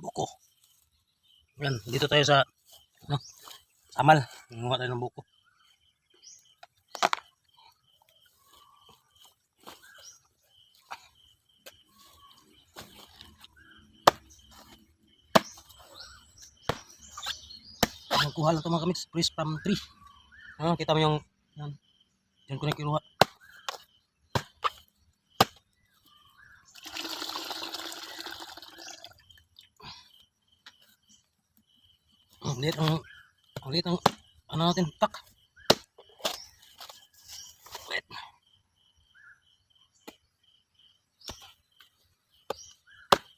buko. Yan, dito tayo sa ano, Samal. Gumawa tayo ng buko. Magkuha lang ito mga kamits, fresh from tree. Ano, kita mo yung, yan, yan ko na kinuha. Liit ang, liit ang, ano natin, tak.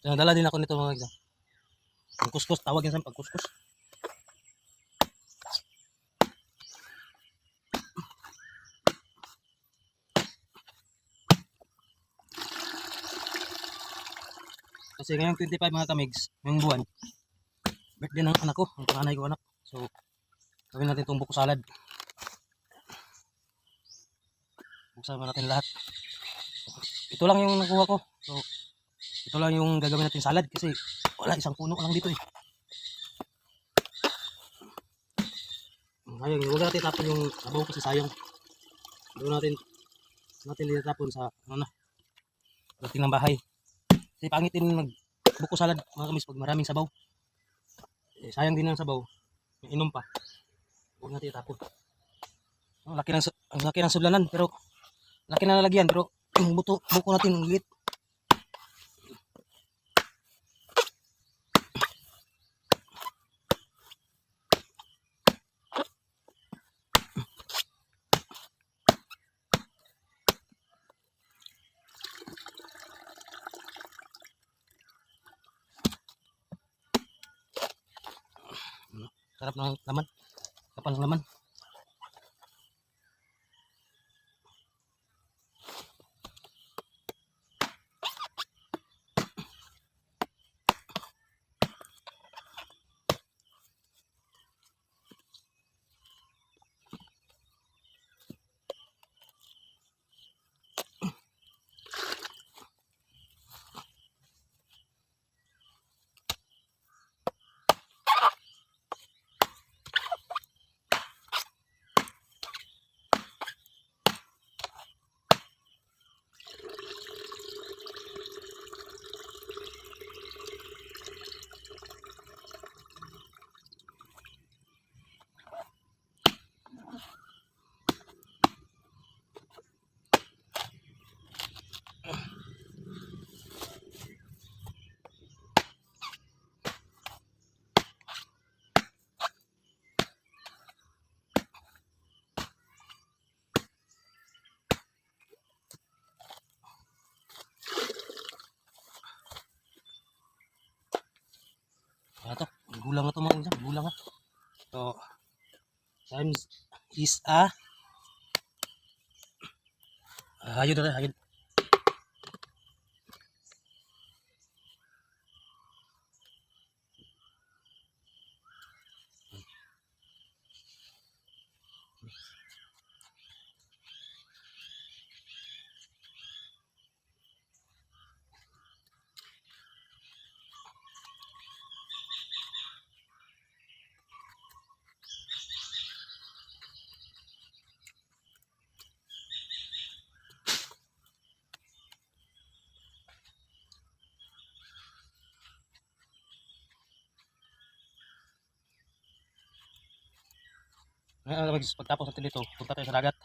So, dala din ako nito mga exam. Pagkuskus, tawag yan sa pagkuskus. Kasi ngayong 25 mga kamigs, ngayong buwan, birthday ng anak ko, ang panganay ko anak. So, gawin natin itong buko salad. Buksan mo natin lahat. Ito lang yung nakuha ko. So, ito lang yung gagawin natin salad kasi wala isang puno lang dito eh. Ngayon, huwag natin tapon yung sabaw kasi sayang. Doon natin natin linatapon sa ano na, dating ng bahay. Kasi pangit din mag buko salad mga kamis pag maraming sabaw. Eh, sayang din ang sabaw. May inom pa. Huwag natin itapon. Ang laki ng, ang laki ng sulanan pero laki na nalagyan pero buto, buko natin ang liit. Sarap ng laman. Kapal ng laman. Ano to? Gulang na to mga isang. Gulang na. So, times is a Ah, hayod na tayo, Ngayon, mag- pagtapos natin dito, punta tayo sa dagat.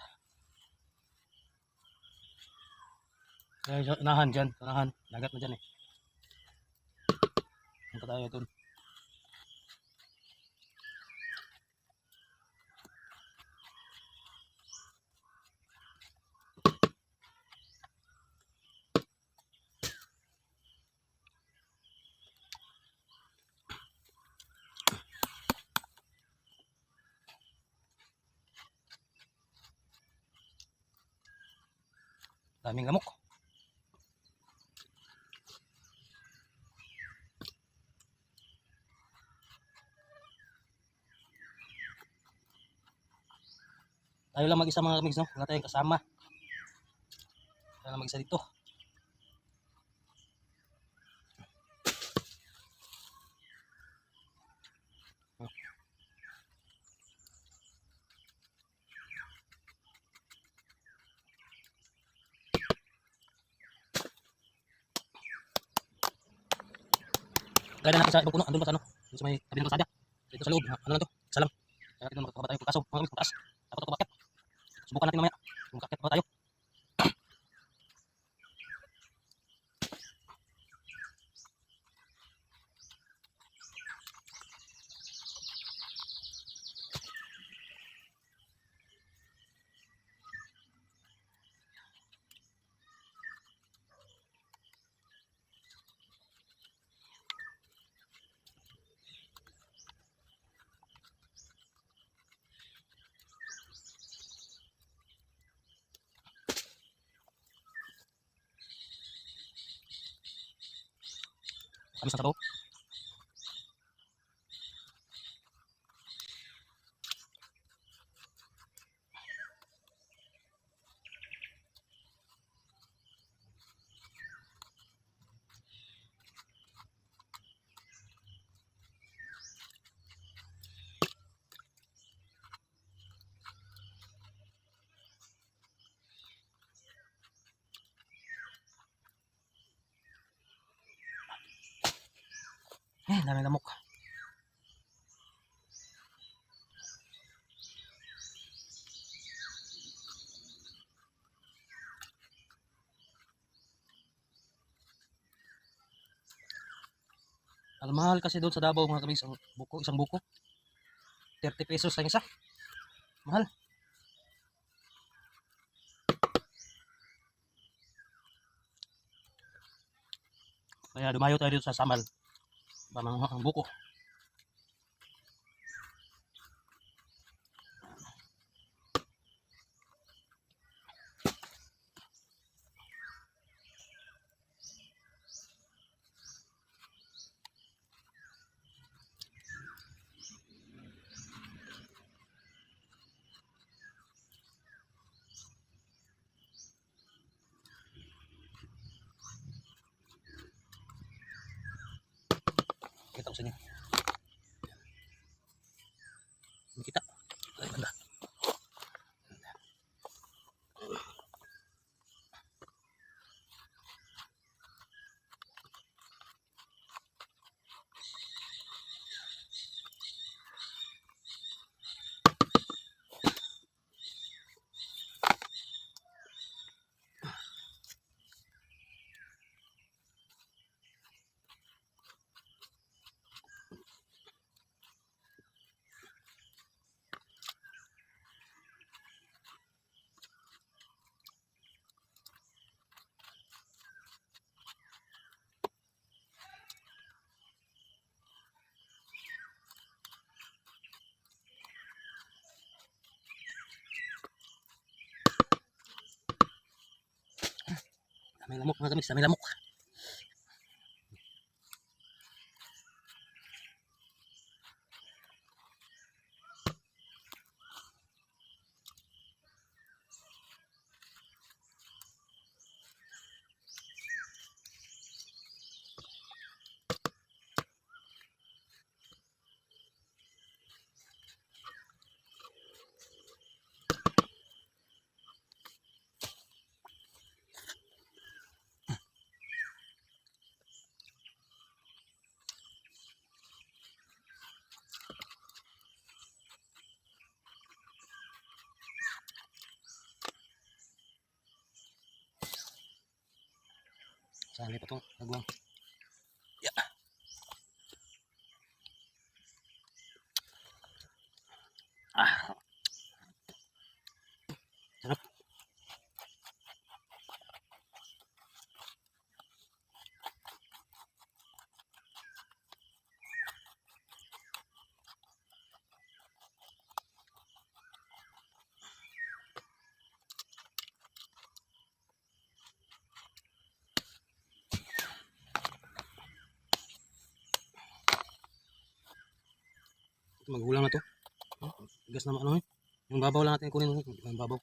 Kaya unahan dyan, unahan, dagat na dyan eh. Punta tayo dun. Daming lamok. Tayo lang mag-isa mga kamigs, no? Wala tayong kasama. Tayo lang mag-isa dito. Kaya natin sa ibang puno, andun pa sa ano, sa may tabi ng kalsada. Dito sa loob, ano lang to, isa lang. Kaya natin makakaba tayo kaso, mga kamis, mataas. Dapat ito bakit. Subukan natin mamaya. Kung kakit pa tayo. Kamis na sabaw. Eh, dami lamok. Ang mahal kasi doon sa Davao mga kabis, ang buko, isang buko. 30 pesos ang isa. Mahal. Kaya dumayo tayo dito sa Samal. Pamang ang buko. Kita Dami lamok mga kamis, dami lamok. Saan pa itong nagwang? Magulang na to. Gas na ano eh. Yung babaw lang natin kunin. Yung babaw.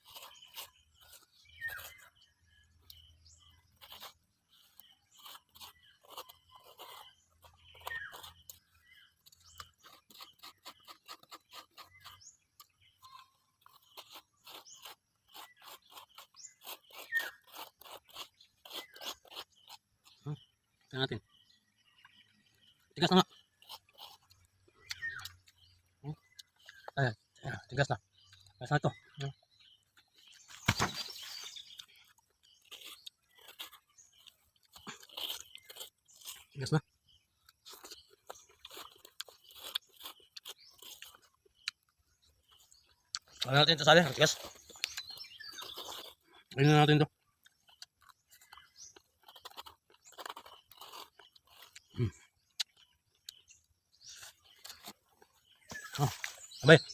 Hmm. Ito natin. Tigas na nga. Hmm? Ayan, ayan, tigas na. Tigas na ito. Hmm. Tigas na. Ano natin ito sali? Tigas. Ayun na natin ito. Abay.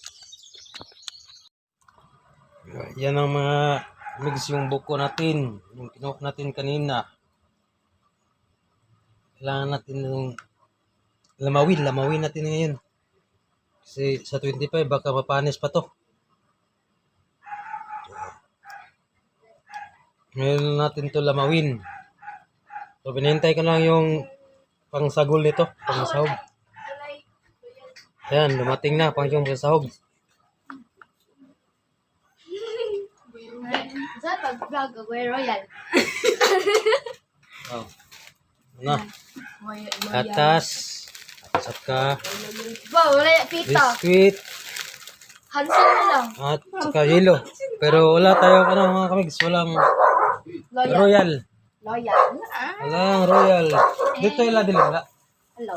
Yan ang mga mix yung buko natin. Yung kinuha natin kanina. Kailangan natin yung lamawin. Lamawin natin ngayon. Kasi sa 25 baka mapanis pa to. Ngayon natin to lamawin. So binintay ko lang yung pangsagol nito. Pangsahog. Ayan, dumating na pang yung sahog. Sa pag-vlog, ako ay royal. Oh. Ano? Royal, Atas. At saka Ba, wala yung pita. biscuit. Hansel na lang. At saka yelo. Pero wala tayong ano mga kamigs. Walang Loyal. royal. Loyal. Ah, Walang royal. Dito ila dili wala. hello.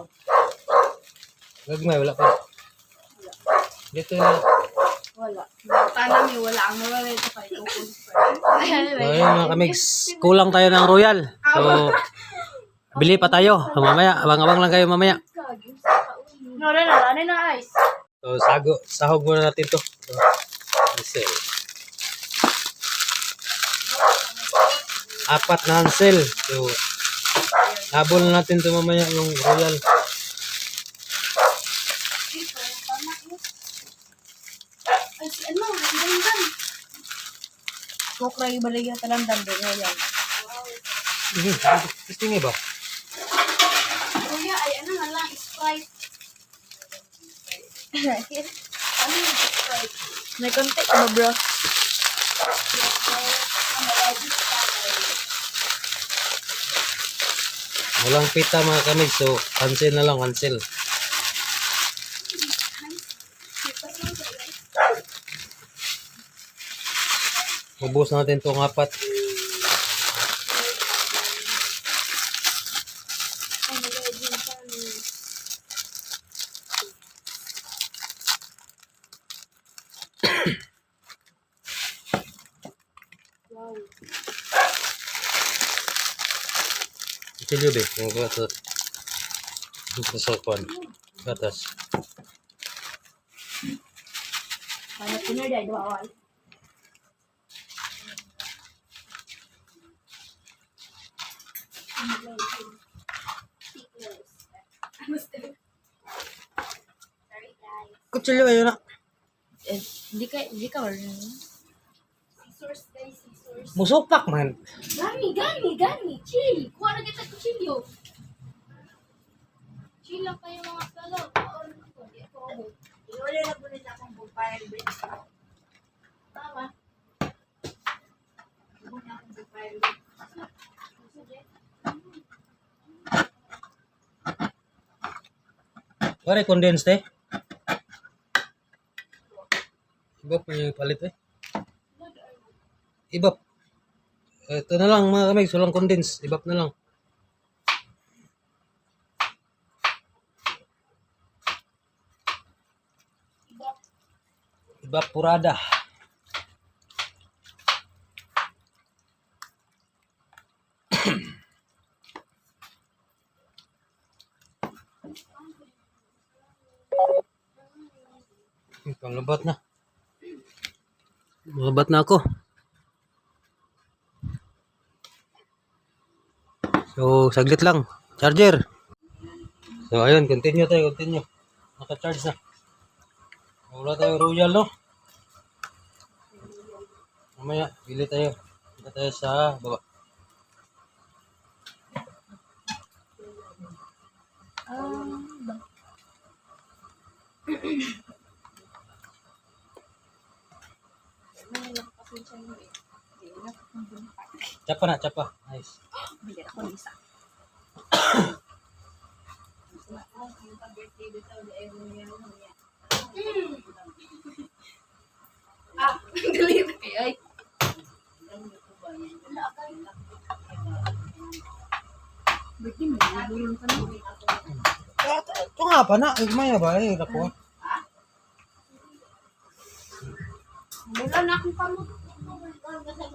Gagmay wala pa. Dito ila. Wala. Tanang yung wala ang royal ito pa. So ayun mga kamigs. Kulang tayo ng royal. So bili pa tayo. So, mamaya. Abang-abang lang kayo mamaya. No, no, no. Ano na ice? So sago, sahog muna natin to. So, Hansel. Apat na Hansel. So, habol natin to mamaya yung royal. Ay, si ano? Dalandan. Kokray balay yung talandan din. Royal. Mhm, Gusto niyo ba? Kuya, ay ano nga lang, Sprite. ano yung Sprite? May contact ba, bro? Walang pita mga kamig. So, cancel na lang, cancel. Ubus natin itong apat. Ito yun eh. Yung kata. Ito sa kwan. Katas. Ano puno dahil bawal. Kutsilyo kayo na. Eh, hindi ka, hindi ka marunong. Scissors, guys, scissors. Musupak man. Gani, gani, gani, chill. Kuha na kita kutsilyo. Chill lang kayo mga talo. Oo, ako, di ako ako. Iwala na po nila akong bumpayan, bitch. Tama. Iwala na akong. Pare, condensed eh. Iba pa yung palit eh. Ibap. Ito na lang mga kamig. Walang condense. Ibap na lang. Evaporada. Panglabat na. Malabat na ako. So, saglit lang. Charger. So, ayun. Continue tayo. Continue. Naka-charge na. Wala tayo royal, no? Mamaya, bili tayo. Bili tayo sa baba. Ah, Chapa na, chapa. Nice. Bigyan ako ng isa. Ah, dali na kayo. Ay. Bakit mo? Nabulong ka na. Ito nga pa na. May ba? Eh, ako. Wala na akong kamot.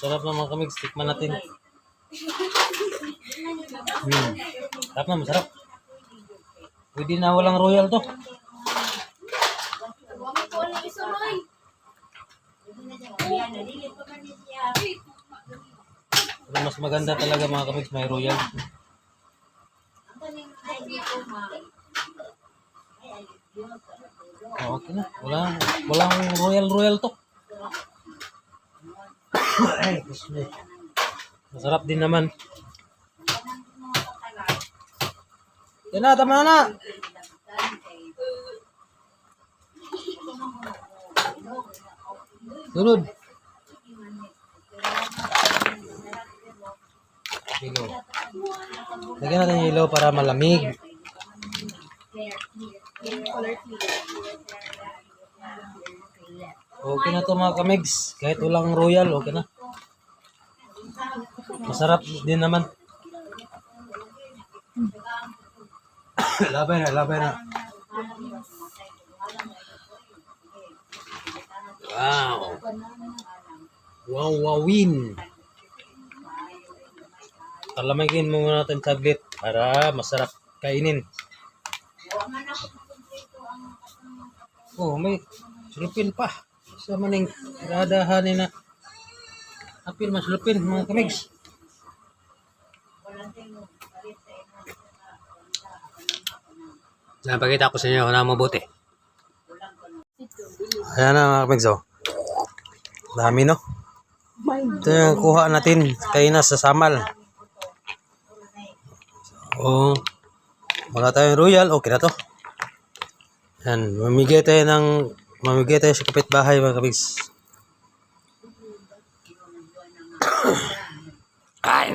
sarap naman kami. Tikman natin. Hmm. Sarap na, masarap. Pwede na walang royal to. Pero mas maganda talaga mga kamigs, may royal. Oh, okay na. Wala, walang royal royal to. Ay, Masarap din naman. Yan na, tama na. Sunod. Ilaw. Lagyan natin yung ilaw para malamig. Okay na to mga kamigs. Kahit walang royal, okay na. Masarap din naman. labay na, labay na. Wow. Wow, wowin. Talamigin mo muna natin saglit para masarap kainin. Oh, may sulupin pa. Sa maning radahan ni na. Apil mas sulupin mga kamigs. Yan, pakita ko sa inyo na mabuti. Ayan na mga kamigs oh. Dami no. Ito yung kuha natin kayo na sa samal. Oh, wala tayong royal, okay na to. Yan, mamigay tayo ng mamigay tayo sa kapitbahay mga kabigs. Ay,